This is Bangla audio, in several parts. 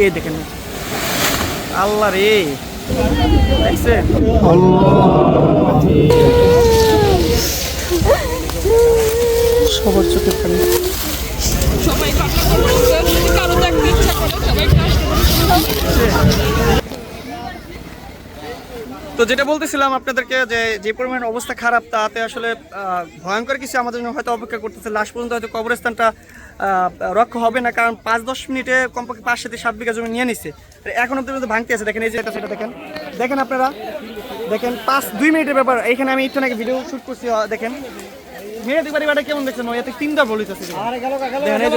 এই দেখেন। আল্লাহ রে। দেখছেন? সবার চোখে পানি। তো যেটা বলতেছিলাম আপনাদেরকে যে যে পরিমাণ অবস্থা খারাপ তাতে আসলে ভয়ঙ্কর কিছু আমাদের জন্য হয়তো অপেক্ষা করতেছে। লাস্ট পর্যন্ত হয়তো কবরস্থানটা রক্ষা হবে না কারণ পাঁচ দশ মিনিটে কমপক্ষে পাঁচ সাথে সাত বিঘা জমি নিয়ে নিচ্ছে এখন অব্দি পর্যন্ত ভাঙতে আছে। দেখেন এই যে এটা সেটা দেখেন। দেখেন আপনারা দেখেন পাঁচ দুই মিনিটের ব্যাপার। এইখানে আমি একটু নাকি ভিডিও শুট করছি দেখেন। মেয়ে দেখবার এবারে কেমন দেখছেন? ওই এতে তিনটা বলিতেছে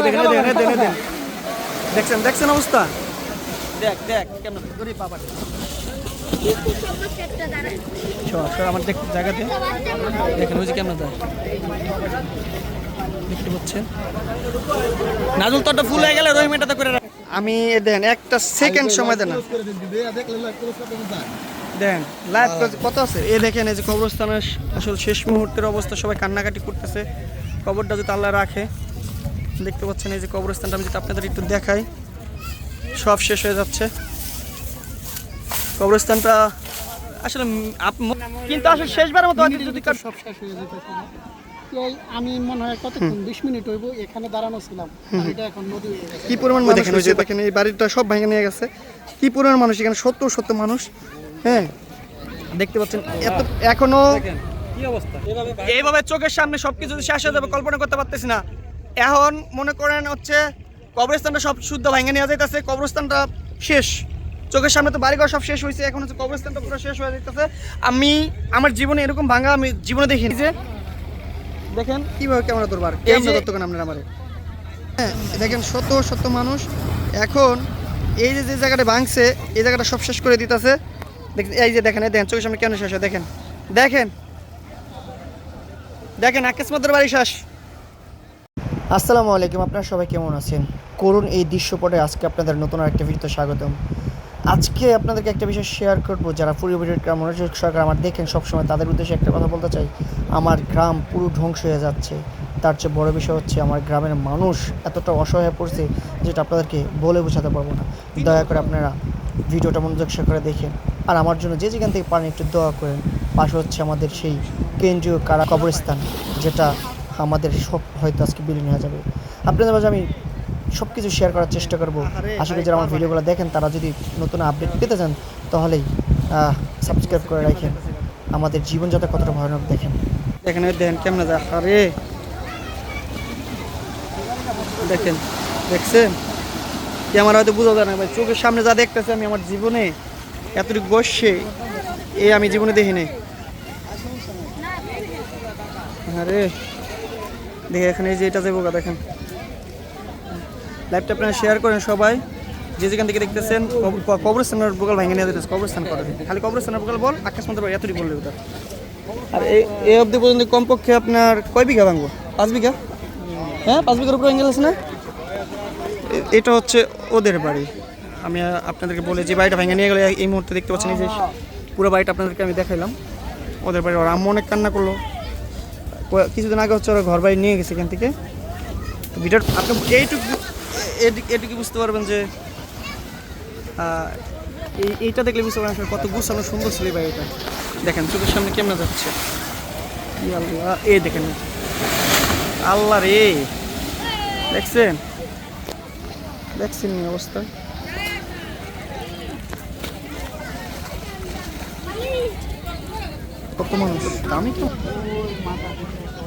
দেখেন। দেখছেন দেখছেন অবস্থা? দেখ দেখ কেমন? বাবা আমার দেখ জায়গা দে। দেখেন ওই যে কেমন দেখতে পাচ্ছেন নাজুল তোরটা ফুল হয়ে গেলে রহিম এটা তো করে আমি দেন একটা সেকেন্ড সময় দেন না। দেন লাইভ কত আছে? এ দেখেন এই যে কবরস্থানের আসলে শেষ মুহূর্তের অবস্থা সবাই কান্নাকাটি করতেছে। কবরটা যদি আল্লাহ রাখে দেখতে পাচ্ছেন এই যে কবরস্থানটা আমি যদি আপনাদের একটু দেখাই। সব শেষ হয়ে যাচ্ছে। কবরস্থানটা আসলে কিন্তু আসলে শেষবারের মতো যদি সব শেষ হয়ে। এই আমি মনে হয় কতক্ষণ বিশ মিনিট হইব এখানে দাঁড়ানো ছিলাম। এটা এখন নদী কি পরিমাণ মানুষ যে দেখেন এই বাড়িটা সব ভেঙে নিয়ে গেছে। কি পরিমাণ মানুষ এখানে? সত্তর সত্তর মানুষ। হ্যাঁ। দেখতে পাচ্ছেন এত এখনও এইভাবে চোখের সামনে সবকিছু শেষ হয়ে যাবে কল্পনা করতে পারতেছি না। এখন মনে করেন হচ্ছে কবরস্থানটা সব শুদ্ধ ভেঙে নিয়ে যাইতেছে কবরস্থানটা শেষ। চোখের সামনে তো বাড়িঘর সব শেষ হয়েছে এখন হচ্ছে কবরস্থানটা পুরো শেষ হয়ে যাইতেছে। আমি আমার জীবনে এরকম ভাঙা আমি জীবনে দেখিনি যে দেখেন। কীভাবে ক্যামেরা ধরবার ধরতো আপনার আমারে? হ্যাঁ দেখেন শত শত মানুষ। এখন এই যে যে জায়গাটা ভাঙছে এই জায়গাটা সব শেষ করে দিতেছে। দেখেন এই যে দেখেন এই দেখেন চোখের সামনে কেন শেষ হয় দেখেন। দেখেন। দেখেন আকাশ মধ্যের বাড়ি শেষ। আসসালামু আলাইকুম আপনারা সবাই কেমন আছেন? করুন এই দৃশ্যপটে আজকে আপনাদের নতুন একটা ভিডিওতে স্বাগতম। আজকে আপনাদেরকে একটা বিষয় শেয়ার করব। যারা পুরো ভিডিও মনোযোগ সরকার, আমার দেখেন সবসময় তাদের উদ্দেশ্যে একটা কথা বলতে চাই। আমার গ্রাম পুরো ধ্বংস হয়ে যাচ্ছে। তার চেয়ে বড় বিষয় হচ্ছে আমার গ্রামের মানুষ এতটা অসহায় পড়ছে যেটা আপনাদেরকে বলে বোঝাতে পারব না। দয়া করে আপনারা ভিডিওটা মনোযোগ সহকারে দেখেন। আর আমার জন্য যে যেখান থেকে পারেন একটু দোয়া করেন। পাশে হচ্ছে আমাদের সেই কেন্দ্রীয় কারা কবরস্থান, যেটা আমাদের সব হয়তো আজকে বিলীন হয়ে যাবে। আপনাদের মাঝে আমি সব কিছু শেয়ার করার চেষ্টা করব। আশা করি যারা আমার ভিডিওগুলো দেখেন, তারা যদি নতুন আপডেট পেতে চান, তাহলেই সাবস্ক্রাইব করে রাখেন। আমাদের জীবনযাত্রা কতটা ভয়ানক দেখেন। এখানে দেখেন কেমন আরে! দেখেন, দেখছেন? কি আমার হয়তো বোঝা যায় না ভাই, চোখের সামনে যা দেখতেছে আমি আমার জীবনে, এতটুকু বসছে এ আমি জীবনে দেখি দেখিনি। আরে! দেখে এখানে যে এটা যাব দেখেন। লাইভটা আপনারা শেয়ার করেন সবাই। যে যেখান থেকে দেখতেছেন কবরস্থানের বোকাল ভেঙে নিয়ে যেতেছে, কবরস্থান করে। খালি কবরস্থানের বোকাল বল, আকাশ মন্ত্র এতটুকু বললে ওটা। আর এই অবধি পর্যন্ত কমপক্ষে আপনার কয় বিঘা ভাঙবো? পাঁচ বিঘা? হ্যাঁ পাঁচ বিঘার উপরে ভেঙে গেছে না? এটা হচ্ছে ওদের বাড়ি। আমি আপনাদেরকে বলে, যে বাড়িটা ভেঙে নিয়ে গেলে এই মুহূর্তে দেখতে পাচ্ছেন যে পুরো বাড়িটা আপনাদেরকে আমি দেখাইলাম। ওদের বাড়ি ওর আম্মু অনেক কান্না করল। কিছুদিন আগে হচ্ছে ওরা ঘর বাড়ি নিয়ে গেছে এখান থেকে। তো ভিডিওর আপনি এইটুকু এটুকু বুঝতে পারবেন যে এই এইটা দেখলে বুঝতে পারবেন আসলে কত গুছানো সুন্দর ছিল এই বাড়িটা। দেখেন চোখের সামনে কেমন যাচ্ছে। আল্লাহ দেখেন। আল্লাহ রে, দেখছেন? দেখছেন অবস্থা? কত মানুষ? আমি তো।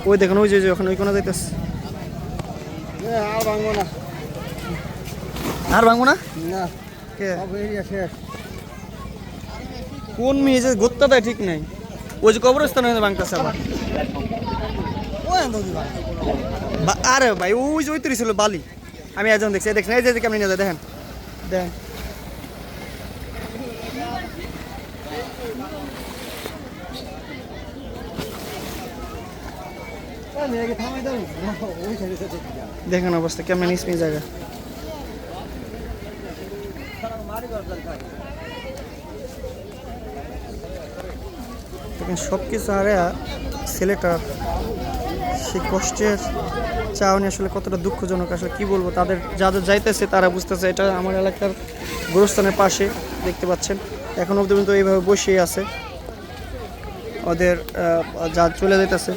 ওই দেখেন, ওই যে ওখানে ওই কোনা যাইতেছে। আর না। আর ভাঙবো না? কোন মেয়ে যে গোত্তা দেয় ঠিক নাই? ওই যে কবরস্থান হয়ে ভাঙতেছে আবার। আরে ভাই ওই যে ওই ছিল বালি। আমি একজন দেখছি এই দেখছেন এই যে কেমন নিয়ে যায় দেখেন। দেখেন দেখেন অবস্থা কেমন ইসমি জায়গা। সব কিছু হারে ছেলেটার সে কষ্টের চাওনি আসলে কতটা দুঃখজনক, আসলে কি বলব? তাদের যাদের যাইতেছে তারা বুঝতেছে, এটা আমার এলাকার গোরস্থানের পাশে দেখতে পাচ্ছেন। এখন অবধি পর্যন্ত এইভাবে বসেই আছে। ওদের যা চলে যাইতেছে।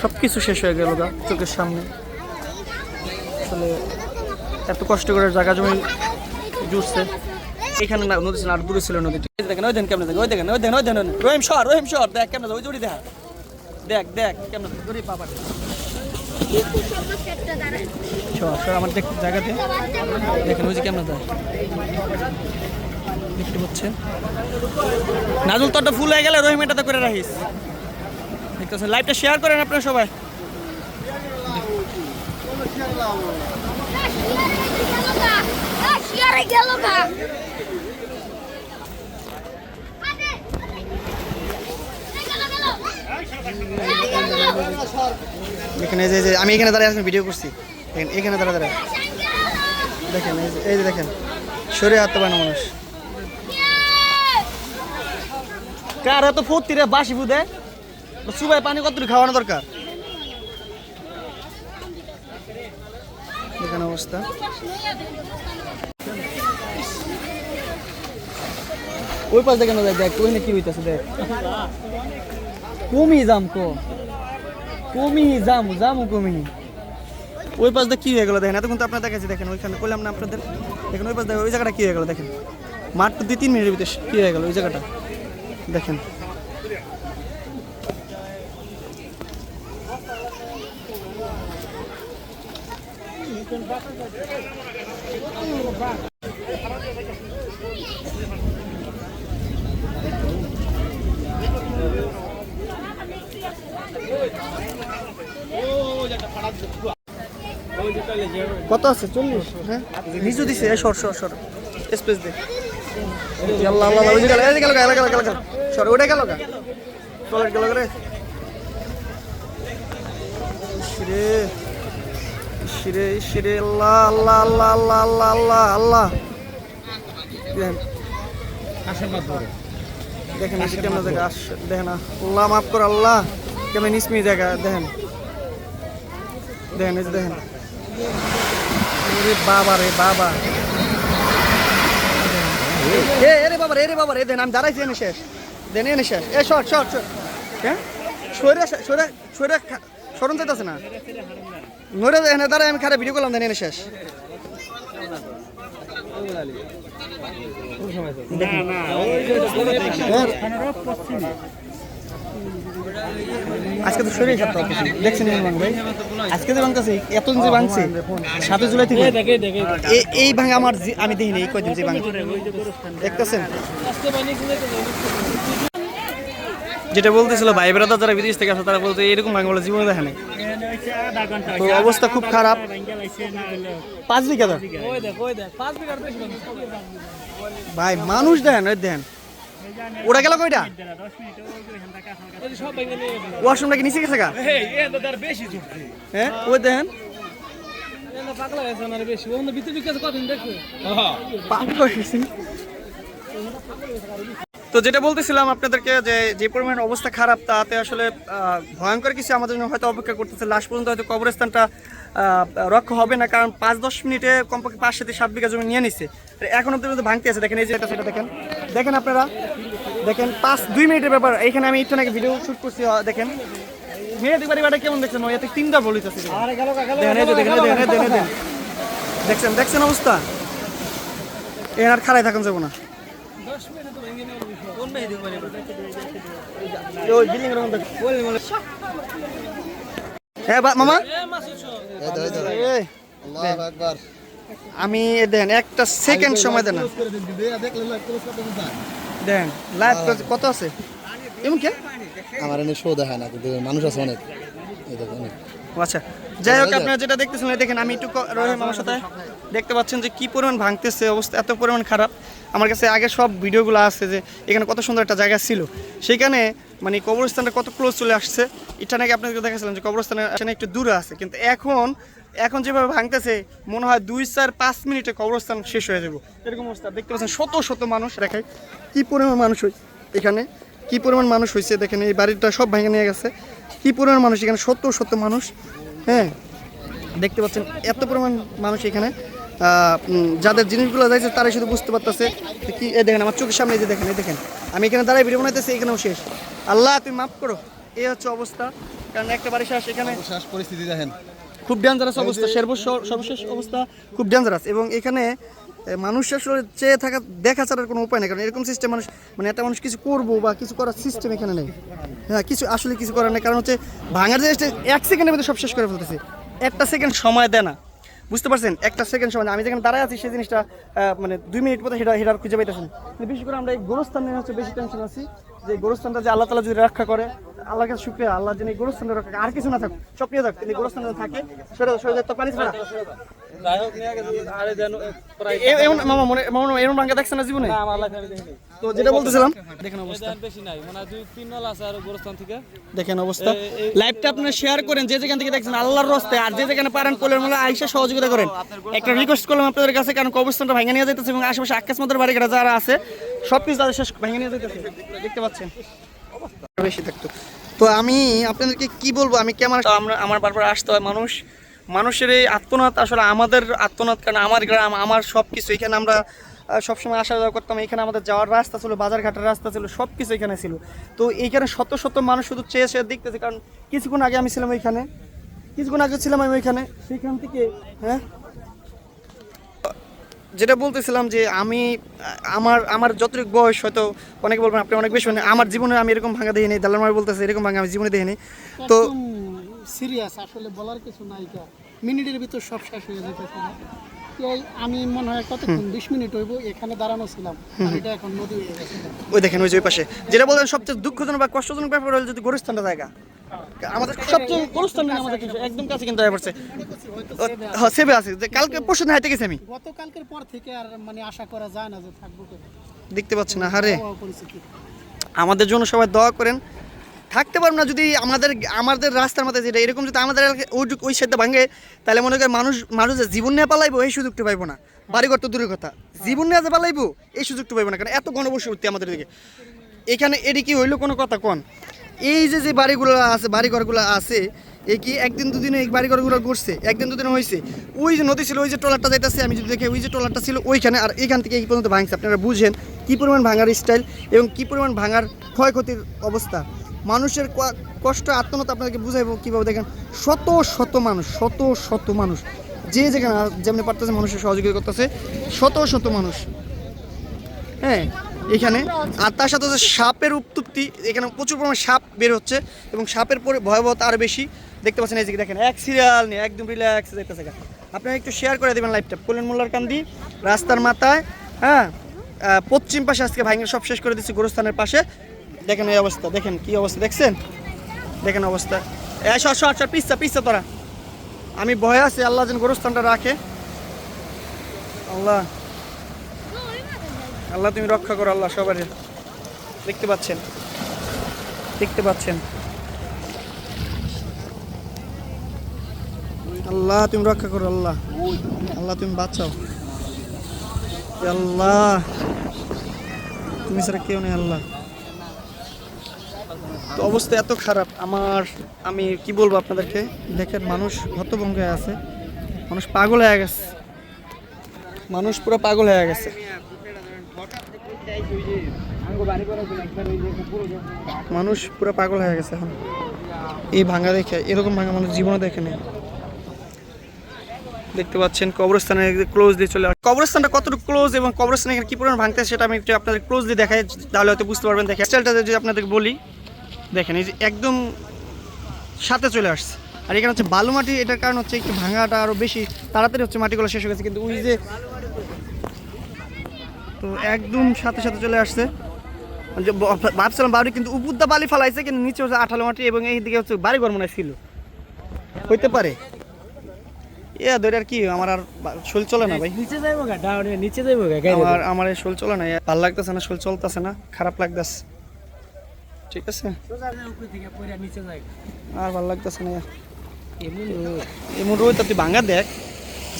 সব কিছু শেষ হয়ে গেল গা চোখের সামনে। আসলে এত কষ্ট করে জায়গা জমি জুড়ছে। এখানে না, নদী ছিল, আর দূরে ছিল নদী। দেখেন, ওই দেন কেমন দেখেন, ওই দেখেন ওই দেখেন ওই দেখেন। রহিম শহর রহিম শহর দেখ কেমন ওই জুড়ি দেখা। দেখ দেখ কেমন জুড়ি বাবা আমার দেখ দেখতে হয়ে গেলে রহিম করে রাখিস। শেয়ার করেন আপনারা সবাই। এই যে যে, আমি এখানে দাঁড়িয়ে আসলে ভিডিও করছি। দেখেন, এখানে দাঁড়া দাঁড়া দেখেন, এই যে দেখেন। শরীরে হাত পায় না মানুষ। কার এত ফুর্তি রে, বাসি বুদে সুবাই পানি কতটুকু খাওয়ানো দরকার? দেখেন অবস্থা। ওই পাশ দেখে দেখ দেখ ওই না কি হইতেছে, দেখ। কমি জাম কো। কমি জাম যাম কমি। ওই পাশ দিয়ে কি হয়ে গেল দেখেন? এতক্ষণ তো আপনার দেখাচ্ছি দেখেন, ওইখানে করলাম না আপনাদের। দেখেন, ওই পাশ দেখেন ওই জায়গাটা কি হয়ে গেল, দেখেন। মাঠ তো দুই, তিন মিনিটের ভিতরে কি হয়ে গেল, ওই জায়গাটা। দেখেন। আছে, চল্লিশ হ্যাঁ? নিচু দিছে সর সর সর। স্পেস দে। আল্লাহ আল্লাহ ওই গেল গেল গেল গেল গেল সর ওটা গেল গা। টয়লেট গেল রে। ইসরে ইসরে ইসরে আল্লাহ আল্লাহ আল্লাহ আল্লাহ আল্লাহ আল্লাহ আল্লাহ। দেখেন। কেমন জায়গা, আস, দেখেন, আল্লাহ, মাফ কর, আল্লাহ। কেমন ইসমি জায়গা, দেখেন। দেখেন দেখেন। ওরে বাবা রে বাবা। এ এরে বাবা রে বাবা রে দেন আমি দাঁড়াইছি এনে শেষ। দেন এনে শেষ। এ শর্ট শর্ট শর্ট হ্যাঁ সরে সরে সরে সরণ যেতেছে না? নরে এনে দাঁড়াই আমি খারাপ ভিডিও করলাম দেন এনে শেষ। আজকে তো শরীর খারাপ হচ্ছে। দেখছেন ইমরান ভাই? আজকে যে ভাঙতেছে এত যে ভাঙছে সাতই জুলাই থেকে। এই ভাঙা আমার আমি দেখিনি এই কয়দিন যে ভাঙছে দেখতেছেন? যেটা বলতেছিল ভাই বেড়াদা যারা বিদেশ থেকে আসে তারা বলতে এরকম ভাঙা বলে জীবনে দেখে নাই। তো অবস্থা খুব খারাপ। পাঁচ বিঘা ভাই মানুষ দেখেন ওই ওরা গেল কয়টা? ওয়াশরুমটা কি নিচে গেছে গা? হ্যাঁ? ওই দেখেন। তো যেটা বলতেছিলাম আপনাদেরকে যে যে পরিমাণ অবস্থা খারাপ, তাতে আসলে ভয়ঙ্কর কিছু আমাদের জন্য হয়তো অপেক্ষা করতেছে। লাস্ট পর্যন্ত হয়তো কবরস্থানটা রক্ষা হবে না, কারণ পাঁচ দশ মিনিটে কমপক্ষে পাঁচ সাথে সাত বিঘা জমি নিয়ে নিচ্ছে এখন অব্দি ভাঙতে আছে। দেখেন, এই যে এটা, সেটা দেখেন। দেখেন আপনারা। দেখেন পাঁচ দুই মিনিটের ব্যাপার। এখানে আমি একটু নাকি ভিডিও শুট করছি দেখেন। মেয়েদের বাড়ি কেমন দেখছেন? এতে তিনটা দেখেন। দেখেন দেখেন দেখেন এই দেখেন। দেখছেন দেখছেন অবস্থা? এর আর খারাই থাকুন যাব না। হ্যাঁ বা- মামা? আমি এ দেন একটা সেকেন্ড সময় দেন দেন লাইভ কত আছে? এমন কে? আমার এনে শো দেখায় না কিন্তু মানুষ আছে অনেক। দেখো আচ্ছা যাই হোক আপনারা যেটা দেখতেছেন দেখেন আমি একটু রহিম আমার সাথে দেখতে পাচ্ছেন যে কি পরিমাণ ভাঙতেছে অবস্থা এত পরিমাণ খারাপ। আমার কাছে আগে সব ভিডিওগুলো আছে যে এখানে কত সুন্দর একটা জায়গা ছিল। সেখানে মানে কবরস্থানটা কত ক্লোজ চলে আসছে এটা নাকি আপনাদেরকে দেখাছিলাম যে কবরস্থানের একটু দূরে আছে। কিন্তু এখন এখন যেভাবে ভাঙতেছে, মনে হয় দুই চার পাঁচ মিনিটে কবরস্থান শেষ হয়ে যাবে। এরকম অবস্থা। দেখতে পাচ্ছেন, শত শত মানুষ দেখায় কি পরিমাণ মানুষ এখানে, কি পরিমাণ মানুষ হয়েছে দেখেন, এই বাড়িটা সব ভেঙে নিয়ে গেছে। কি পরিমাণ মানুষ এখানে? সত্তর সত্তর মানুষ হ্যাঁ। দেখতে পাচ্ছেন, এত পরিমাণ মানুষ এখানে। যাদের জিনিসগুলো যাইছে, তারাই শুধু বুঝতে পারতেছে কি এই দেখেন, আমার চোখের সামনে যে দেখেন, এই দেখেন। আমি এখানে দাঁড়াই ভিডিও বানাইতেছি, এখানেও শেষ। আল্লাহ, তুমি মাফ করো। এই হচ্ছে অবস্থা। কারণ একটা বাড়ি শ্বাস এখানে শেষ পরিস্থিতি দেখেন। খুব ডেঞ্জারাস অবস্থা সর্বস্ব সর্বশেষ অবস্থা। খুব ডেঞ্জারাস এবং এখানে মানুষ আসলে চেয়ে থাকা দেখা ছাড়ার কোনো উপায় নেই কারণ এরকম সিস্টেম মানুষ মানে একটা মানুষ কিছু করব বা কিছু করার সিস্টেম এখানে নেই। হ্যাঁ কিছু আসলে কিছু করার নেই কারণ হচ্ছে ভাঙার জিনিসটা এক সেকেন্ডের মধ্যে সব শেষ করে ফেলতেছে। একটা সেকেন্ড সময় দেয় না। বুঝতে পারছেন? একটা সেকেন্ড সময় আমি যেখানে দাঁড়ায় আছি সেই জিনিসটা মানে দুই মিনিট পরে সেটা সেটা খুঁজে পাইতেছেন বিশেষ করে আমরা এই গোরস্থান নিয়ে হচ্ছে বেশি টেনশন আছি। যে গোরস্থানটা যে আল্লাহ তালা যদি রক্ষা করে আল্লাহর কাছে শুক্রিয়া আল্লাহ যেন এই গোরস্থানটা রক্ষা আর কিছু না থাক সক্রিয় থাক কিন্তু গোরস্থানটা থাকে সেটা সরে যায় তো পানি ছাড়া। এ- এমন মামা মনে মামা এমন ভাঙ্গা দেখছেন না জীবনে? তো যেটা বলতেছিলাম দেখেন অবস্থা। বেশি নাই মানে দুই তিন নল আছে আর গোরস্থান থেকে। দেখেন অবস্থা। লাইভটা আপনারা শেয়ার করেন যে যেখান থেকে দেখছেন আল্লাহর রস্তে আর যে যেখানে পারেন কোলের মূলে আইসা সহযোগিতা করেন। একটা রিকোয়েস্ট করলাম আপনাদের কাছে কারণ কবরস্থানটা ভেঙে নিয়ে যাইতেছে এবং আশেপাশে আকাশ মধ্যে বাড়ি যারা আছে সব কিছু তাদের শেষ ভেঙে নিয়ে যাইতেছে। দেখতে পাচ্ছেন। বেশি থাকতো। তো আমি আপনাদেরকে কি বলব? আমি কেমন আমরা আমার বারবার আসতে হয় মানুষ। মানুষের এই আত্মনাথ আসলে আমাদের আত্মনাথ কারণ আমার গ্রাম আমার সব কিছু এখানে আমরা সবসময় আসা যাওয়া করতাম। এখানে আমাদের যাওয়ার রাস্তা ছিল বাজারঘাটের রাস্তা ছিল সব কিছু এখানে ছিল। তো এইখানে শত শত মানুষ শুধু চেয়ে চেয়ে দেখতেছে কারণ কিছুক্ষণ আগে আমি ছিলাম ওইখানে। কিছুক্ষণ আগে ছিলাম আমি ওইখানে। সেখান থেকে হ্যাঁ? যেটা বলতেছিলাম যে আমি আমার আমার যতটুকু বয়স হয়তো অনেকে বলবেন আপনি অনেক বেশি মানে আমার জীবনে আমি এরকম ভাঙা দেখিনি। দালাল মার বলতেছে এরকম ভাঙা আমি জীবনে দেখিনি। তো সিরিয়াস আসলে বলার কিছু নাই কা মিনিটের ভিতর সব শেষ হয়ে যেতেছে এই আমি মনে হয় কতক্ষণ বিশ মিনিট হইব এখানে দাঁড়ানো ছিলাম। এটা এখন নদী হয়ে গেছে। ওই দেখেন ওই যে পাশে। যেটা সবচেয়ে দুঃখজনক বা কষ্টজনক ব্যাপার হলো যদি গোরস্থানটা জায়গা। আমাদের সবচেয়ে গোরস্থান আমাদের কিছু একদম কাছে কিন্তু হয়ে পড়ছে। হ্যাঁ সেবে আছে। যে কালকে পরশু হাইতে গেছি আমি। গতকালকের পর থেকে আর মানে আশা করা যায় না যে থাকব দেখতে পাচ্ছি না হারে আমাদের জন্য সবাই দোয়া করেন। থাকতে পারব না যদি আমাদের আমাদের রাস্তার মধ্যে যেটা এরকম যদি আমাদের ওই ওই সাথে ভাঙে, তাহলে মনে করেন মানুষ মানুষ যে জীবন নিয়ে পালাইবো, এই সুযোগটা পাইবো না। বাড়িঘর তো দূরের কথা। জীবন নিয়ে যে পালাইবো, এই সুযোগটা পাইবো না। কারণ এত ঘনবসতি আমাদের দিকে এখানে এটি কি হইল কোনো কথা কন? এই যে যে বাড়িগুলো আছে, বাড়িঘরগুলো আছে এই কি একদিন দুদিনে এই বাড়িঘরগুলো ঘুরছে একদিন দুদিনে হয়েছে ওই যে নদী ছিল, ওই যে ট্রলারটা যাইতেছে, আমি যদি দেখি ওই যে ট্রলারটা ছিল ওইখানে, আর এখান থেকে এই পর্যন্ত ভাঙছে। আপনারা বুঝেন কী পরিমাণ ভাঙার স্টাইল এবং কী পরিমাণ ভাঙার ক্ষয়ক্ষতির অবস্থা। মানুষের কষ্ট আত্মনাত আপনাদেরকে বুঝাইবো কীভাবে। দেখেন, শত শত মানুষ, শত শত মানুষ, যে যেখানে যেমনি পারতেছে মানুষের সহযোগিতা করতেছে, শত শত মানুষ। হ্যাঁ এখানে, আর তার সাথে হচ্ছে সাপের উৎপত্তি, এখানে প্রচুর পরিমাণে সাপ বের হচ্ছে এবং সাপের পরে ভয়াবহতা আরও বেশি। দেখতে পাচ্ছেন এই যে দেখেন, এক সিরিয়াল নিয়ে একদম রিল্যাক্স দেখতেছে আপনারা একটু শেয়ার করে দেবেন লাইভটা কল্যাণ মোল্লার কান্দি, রাস্তার মাথায় হ্যাঁ? পশ্চিম পাশে আজকে ভাঙে সব শেষ করে দিচ্ছি গোরস্থানের পাশে। দেখেন এই অবস্থা, দেখেন কি অবস্থা, দেখছেন? দেখেন অবস্থা। এই সর সর সর পিসা পিসা তোরা। আমি ভয়ে আছি, আল্লাহ যেন গোরস্থানটা রাখে। আল্লাহ। আল্লাহ, তুমি রক্ষা করো, আল্লাহ, সবার। দেখতে পাচ্ছেন? দেখতে পাচ্ছেন? আল্লাহ, তুমি রক্ষা করো, আল্লাহ। আল্লাহ, তুমি বাঁচাও। আল্লাহ। তুমি ছাড়া কেউ নেই, আল্লাহ। তো অবস্থা এত খারাপ। আমার, আমি কি বলব আপনাদেরকে? দেখেন মানুষ হতভঙ্গ হয়ে আছে। মানুষ পাগল হয়ে গেছে। মানুষ পুরো পাগল হয়ে গেছে। মানুষ পুরো পাগল হয়ে গেছে এখন। এই ভাঙা দেখে, এরকম ভাঙা মানুষ জীবনে দেখেনি দেখতে পাচ্ছেন কবরস্থানে ক্লোজ দিয়ে চলে কবরস্থানটা কতটুকু ক্লোজ এবং কবরস্থানে কি পরিমাণ ভাঙতে সেটা আমি একটু আপনাদের ক্লোজলি দেখাই, তাহলে হয়তো বুঝতে পারবেন। দেখে স্টাইলটা যদি আপনাদের বলি দেখেন এই যে একদম সাথে চলে আসছে। আর এখানে হচ্ছে বালু মাটি এটার কারণ হচ্ছে একটু ভাঙাটা আরও বেশি। তাড়াতাড়ি হচ্ছে মাটিগুলো শেষ হয়ে গেছে কিন্তু ওই যে তো একদম সাথে সাথে চলে আসছে। ভাবছিলাম বাড়ি কিন্তু উপর দা বালি ফালাইছে কিন্তু নিচে হচ্ছে আঠালো মাটি এবং এই দিকে হচ্ছে বাড়ি ঘর মনে ছিল। হইতে পারে। এ আর কি আমার আর শোল চলে না ভাই। নিচে যাইবো গা নিচে যাইবো গা আমার আমার শোল চলে না ভালো লাগতেছে না শোল চলতেছে না খারাপ লাগতেছে। ঠিক আছে? আর ভালো লাগতেছে না। এমন রোদ। তুই ভাঙ্গা দেখ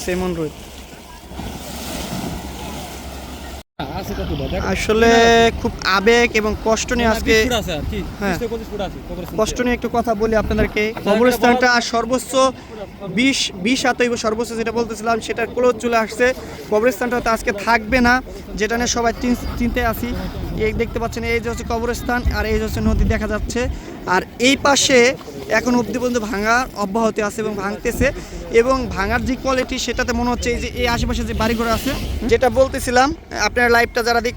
সেমন রোদ আছে কতটা দেখ আসলে খুব আবেগ এবং কষ্ট নিয়ে আজকে হ্যাঁ। 20 থেকে 25 ফুট আছে কবরস্থান কষ্ট নিয়ে একটু কথা বলি আপনাদেরকে। কবরস্থানটা সর্বোচ্চ বিশ বিশ আতইব সর্বোচ্চ যেটা বলতেছিলাম সেটা ক্লোজ চলে আসছে। কবরস্থানটা তো আজকে থাকবে না যেটা নিয়ে সবাই চিন- চিন্তায় আছি। এই দেখতে পাচ্ছেন এই যে হচ্ছে কবরস্থান আর এই যে হচ্ছে নদী দেখা যাচ্ছে। আর এই পাশে এখন অব্দি পর্যন্ত ভাঙা অব্যাহত আছে এবং ভাঙতেছে। এবং ভাঙার যে কোয়ালিটি সেটাতে মনে হচ্ছে এই যে এই আশেপাশে যে বাড়িঘর আছে যেটা বলতেছিলাম আপনার লাইভটা যারা দেখ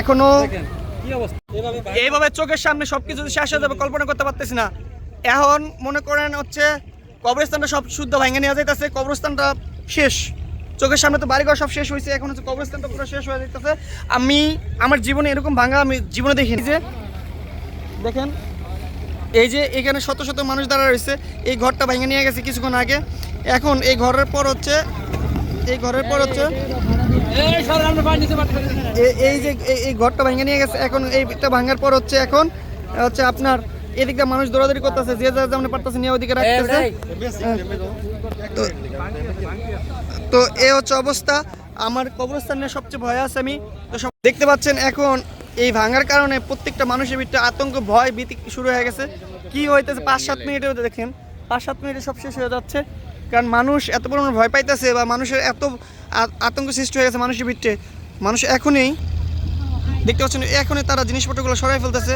এখনও এইভাবে চোখের সামনে সবকিছু শেষ হয়ে যাবে কল্পনা করতে পারতেছি না। এখন মনে করেন হচ্ছে কবরস্থানটা সব শুদ্ধ ভেঙে নেওয়া যাইতেছে কবরস্থানটা শেষ। চোখের সামনে তো বাড়িঘর সব শেষ হয়েছে এখন হচ্ছে কবরস্থানটা পুরো শেষ হয়ে যাইতেছে। আমি আমার জীবনে এরকম ভাঙা আমি জীবনে দেখিনি। যে দেখেন এই যে এখানে শত শত মানুষ দাঁড়া রয়েছে এই ঘরটা ভেঙে নিয়ে গেছে কিছুক্ষণ আগে। এখন এই ঘরের পর হচ্ছে এই ঘরের পর হচ্ছে এই যে এই- ঘরটা ভেঙে নিয়ে গেছে এখন এইটা ভাঙার পর হচ্ছে এখন হচ্ছে আপনার এদিকটা মানুষ দৌড়াদৌড়ি করতেছে যে যা যেমন পারতেছে নিয়ে ওদিকে রাখতেছে। তো তো এ হচ্ছে অবস্থা। আমার কবরস্থানের সবচেয়ে ভয় আছে আমি। তো দেখতে পাচ্ছেন এখন এই ভাঙার কারণে প্রত্যেকটা মানুষের ভিতরে আতঙ্ক ভয় ভীতি শুরু হয়ে গেছে। কি হইতেছে? পাঁচ সাত মিনিটেও দেখেন। পাঁচ সাত মিনিটে সব শেষ হয়ে যাচ্ছে। কারণ মানুষ এত পরিমাণ ভয় পাইতেছে বা মানুষের এত আতঙ্ক সৃষ্টি হয়ে গেছে মানুষের ভিতরে। মানুষ এখনই দেখতে পাচ্ছেন এখনই তারা জিনিসপত্রগুলো সরাই ফেলতেছে।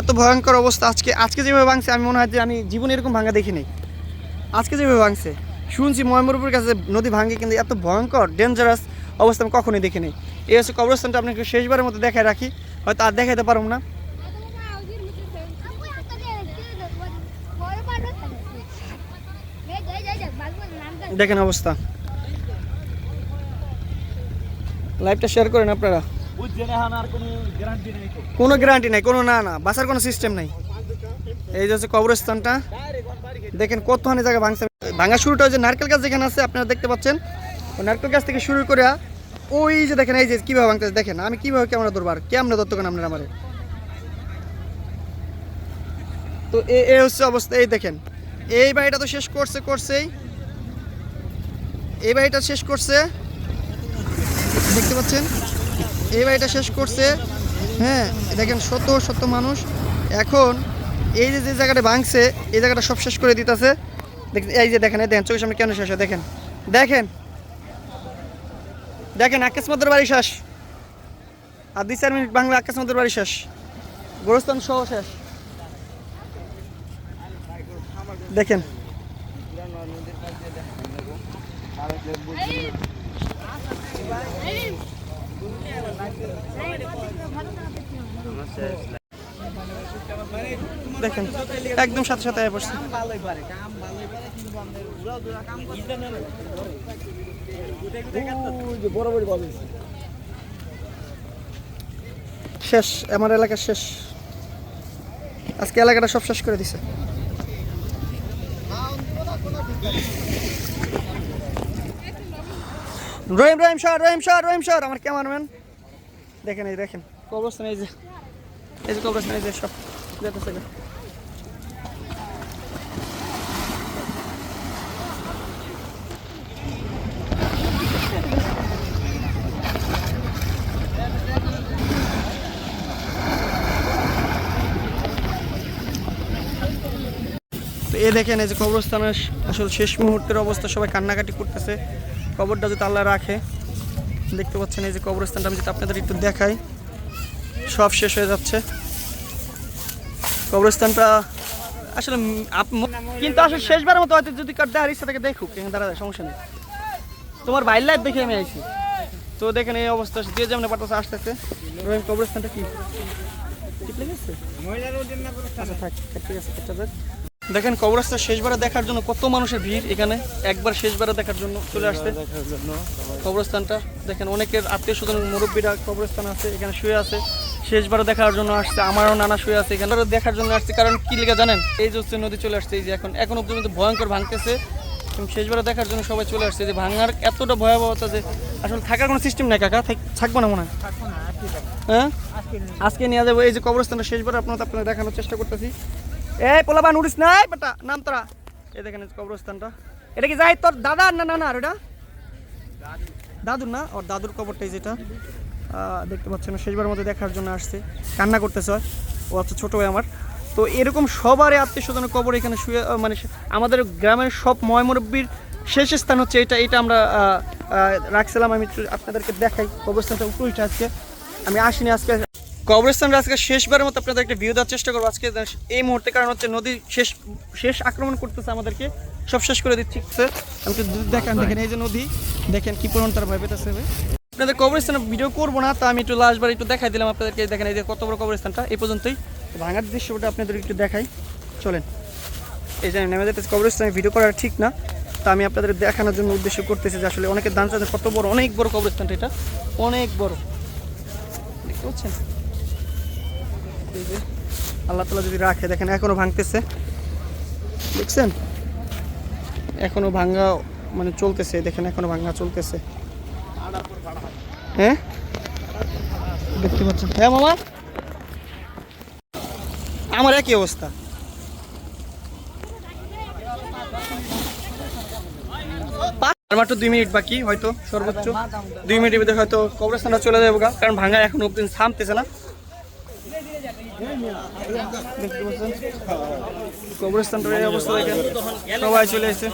এত ভয়ঙ্কর অবস্থা আজকে আজকে যেভাবে ভাঙছে আমি মনে হয় যে আমি জীবনে এরকম ভাঙা দেখিনি। আজকে যেভাবে ভাঙছে শুনছি ময়মরপুর কাছে নদী ভাঙে কিন্তু এত ভয়ঙ্কর ডেঞ্জারাস অবস্থা আমি কখনোই দেখিনি। এই হচ্ছে কবরস্থানটা, আপনাকে শেষবারের মতো দেখায় রাখি। হয়তো আর দেখাইতে পারব না। দেখেন অবস্থা। লাইভটা শেয়ার করেন আপনারা। কোনো গ্যারান্টি নেই, কোনো না না। বাসার কোনো সিস্টেম নাই। এই যে হচ্ছে কবরস্থানটা। দেখেন কতখানি জায়গা ভাঙছে। ভাঙা শুরুটা যে নারকেল গাছ যেখানে আছে, আপনারা দেখতে পাচ্ছেন। নারকেল গাছ থেকে শুরু করে ওই যে দেখেন, এই যে কীভাবে ভাঙতেছে, দেখেন, আমি কীভাবে ক্যামেরা ধরবার কেমন ধরতো কেন আপনারা আমারে? তো এ হচ্ছে অবস্থা, এই দেখেন, এই বাড়িটা তো শেষ করছে, করছেই। এই বাড়িটা শেষ করছে, দেখতে পাচ্ছেন? এই বাড়িটা শেষ করছে হ্যাঁ দেখেন, শত শত মানুষ। এখন এই যে যে জায়গাটা ভাঙছে, এই জায়গাটা সব শেষ করে দিতেছে। দেখেন, এই যে দেখেন, এই দেখেন, চোখের সামনে কেন শেষ হয়, দেখেন দেখেন। দেখেন আকাশ মধ্যের বাড়ি শেষ। আর দুই চার মিনিট বাংলা আকাশ মধ্যের বাড়ি শেষ। গোরস্থান সহ শেষ। দেখেন। দেখেন, একদম সাথে সাথে শেষ, আমার এলাকা শেষ। আজকে এলাকাটা সব শেষ করে দিছে। রহিম রহিম সর রহিম সর রহিম সর আমার ক্যামেরাম্যান দেখেন এই দেখেন। কবরস্থান এই যে এই যে কবরস্থান এই যে সব। যেতেছে এ দেখেন এই যে কবরস্থানের আসলে শেষ মুহূর্তের অবস্থা, সবাই কান্নাকাটি করতেছে। কবরটা যদি আল্লাহ রাখে, দেখতে পাচ্ছেন এই যে কবরস্থানটা, আমি যদি আপনাদের একটু দেখাই। সব শেষ হয়ে যাচ্ছে। কবরস্থানটা আসলে কিন্তু আসলে শেষবারের মতো হয়তো যদি কার দেখার ইচ্ছা থাকে দেখুক, এখানে দাঁড়া সমস্যা নেই। তোমার বাইর লাইফ দেখে আমি আইছি। তো দেখেন এই অবস্থা যে যেমন পাঠাচ্ছে আসতেছে। কবরস্থানটা কি? ঠিক লেগেছে আচ্ছা ঠিক আছে। দেখেন কবরস্থান শেষবারে দেখার জন্য কত মানুষের ভিড় এখানে। একবার শেষবারে দেখার জন্য চলে আসছে। কবরস্থানটা দেখেন অনেকের আত্মীয় স্বজন মুরব্বীরা কবরস্থান আছে এখানে শুয়ে আছে। শেষবারে দেখার জন্য আসছে আমারও নানা শুয়ে আছে এখানে দেখার জন্য আসছে। কারণ কি লেগে জানেন? এই যে হচ্ছে নদী চলে আসছে এই যে এখন এখন কিন্তু ভয়ঙ্কর ভাঙতেছে। এবং শেষবারে দেখার জন্য সবাই চলে আসছে যে ভাঙার এতটা ভয়াবহতা যে আসলে থাকার কোনো সিস্টেম নাই কাকা থাক- থাকব না মনে হয়। হ্যাঁ? আজকে নিয়ে যাব। এই যে কবরস্থানটা শেষবার আপনার আপনাদের দেখানোর চেষ্টা করতেছি। এই পোলাবান উড়িস নাই বেটা, নাম তোরা। এই দেখেন কবরস্থানটা। এটা কি যাই তোর দাদা না না না আর এটা? দাদুর না? ওর দাদুর কবরটাই যেটা দেখতে পাচ্ছেন শেষবার মধ্যে দেখার জন্য আসছে। কান্না করতেছে। ও আচ্ছা ছোটো ভাই আমার। তো এরকম সবারই আত্মীয় স্বজনের কবর এখানে শুয়ে মানে আমাদের গ্রামের সব ময়মুরব্বীর শেষ স্থান হচ্ছে এটা এটা আমরা রাখছিলাম। আমি আপনাদেরকে দেখাই কবরস্থানটা, উপরটা আজকে। আমি আসিনি আজকে। কবরস্থানটা আজকে শেষবারের মতো আপনাদের একটা ভিউ দেওয়ার চেষ্টা করব। আজকে এই মুহূর্তে কারণ হচ্ছে নদী শেষ শেষ আক্রমণ করতেছে আমাদেরকে। সব শেষ করে দিচ্ছে। আমি একটু দেখান দেখেন এই যে নদী দেখেন কি পরিমাণ তার ভয় পেতেছে আপনাদের কবরস্থানে ভিডিও করব না তা আমি একটু লাস্ট বার একটু দেখাই দিলাম আপনাদেরকে। দেখেন এই যে কত বড় কবরস্থানটা এই পর্যন্তই। ভাঙার দৃশ্যটা আপনাদের একটু দেখাই। চলেন। এই যে নেমে কবরস্থানে ভিডিও করা ঠিক না। তা আমি আপনাদের দেখানোর জন্য উদ্দেশ্য করতেছি যে আসলে অনেকে দান কত বড় অনেক বড় কবরস্থানটা এটা। অনেক বড়। দেখতে পাচ্ছেন? এই যে আল্লাহ তালা যদি রাখে, দেখেন এখনও ভাঙতেছে। দেখছেন? এখনও ভাঙ্গা মানে চলতেছে, দেখেন এখনও ভাঙ্গা চলতেছে। হ্যাঁ? দেখতে পাচ্ছেন? হ্যাঁ মামা? আমার একই অবস্থা। মাত্র দুই মিনিট বাকি, হয়তো সর্বোচ্চ। দুই মিনিটের ভিতরে হয়তো কবরস্থানটা চলে যাব কারণ ভাঙা এখন অব্দি থামতেছে না। দেখতে পাচ্ছেন কবরস্থানটার এই অবস্থা দেখেন। সবাই চলে এসেছে।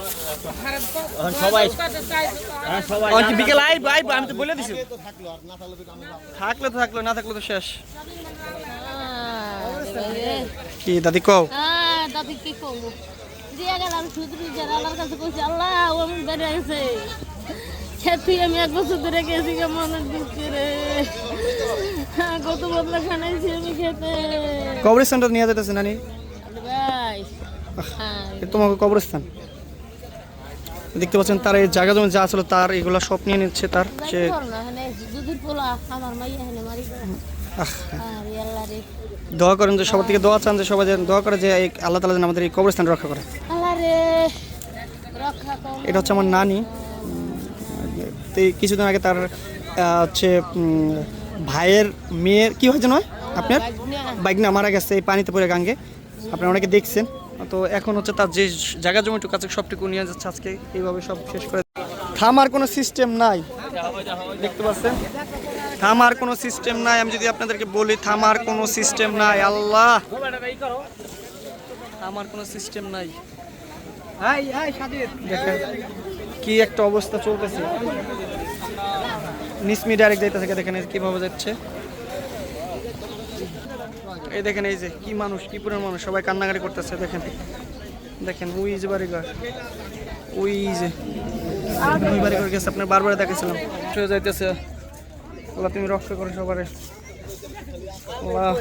সবাই হ্যাঁ সবাই। বিকেল? আইব আইব আমি তো বলে দিছি। থাকলে তো থাকল না থাকলে তো শেষ। কি দাদি কও? হ্যাঁ দাদি কি করব দিয়ে গেলাম সুদরি যারা আল্লাহর কাছে কইছি আল্লাহ ও আমি বেড়ে গেছে। খেতে আমি এক বছর ধরে গেছি কেমন দুঃখে রে। হ্যাঁ, কত বদলা খানাইছি আমি খেতে কবরস্থানটা নিয়ে যেতেছে নানি? ভাই হ্যাঁ। তোমাকে কবরস্থান। দেখতে পাচ্ছেন তার এই জায়গা জমি যা ছিল তার এগুলো সব নিয়ে নিচ্ছে তার সে হ্যাঁ। হ্যাঁ দোয়া করেন যে সবার থেকে দোয়া চান যে সবাই যেন দোয়া করে যে এই আল্লাহ তালা যেন আমাদের এই কবরস্থান রক্ষা করে। এটা হচ্ছে আমার নানি। কিছুদিন আগে তার হচ্ছে ভাইয়ের মেয়ের কি হয়েছে নয়? আপনার? বাইক না মারা গেছে এই পানিতে পড়ে গাঙ্গে। আপনারা অনেকে দেখছেন। তো এখন হচ্ছে তার যে জায়গা জমিটুকু আছে সবটুকু নিয়ে যাচ্ছে আজকে। এইভাবে সব শেষ করে থামার কোনো সিস্টেম নাই। দেখতে পাচ্ছেন? থামার কোনো সিস্টেম নাই। আমি যদি আপনাদেরকে বলি থামার কোনো সিস্টেম নাই। আল্লাহ! থামার কোনো সিস্টেম নাই। দেখেন কি একটা অবস্থা চলতেছে। নিসমি ডাইরেক্ট যাইতেছে দেখেন এই কীভাবে যাচ্ছে। এই দেখেন এই যে কি মানুষ, কি পুরো মানুষ, সবাই কান্নাকাটি করতেছে, দেখেন। দেখেন উই যে বাড়ি ঘর ওই যে। ওই বাড়ি ঘর গেছে, আপনার বারবার দেখেছিলাম যাইতেছে। আল্লাহ তুমি রক্ষা করো সবারে। আল্লাহ।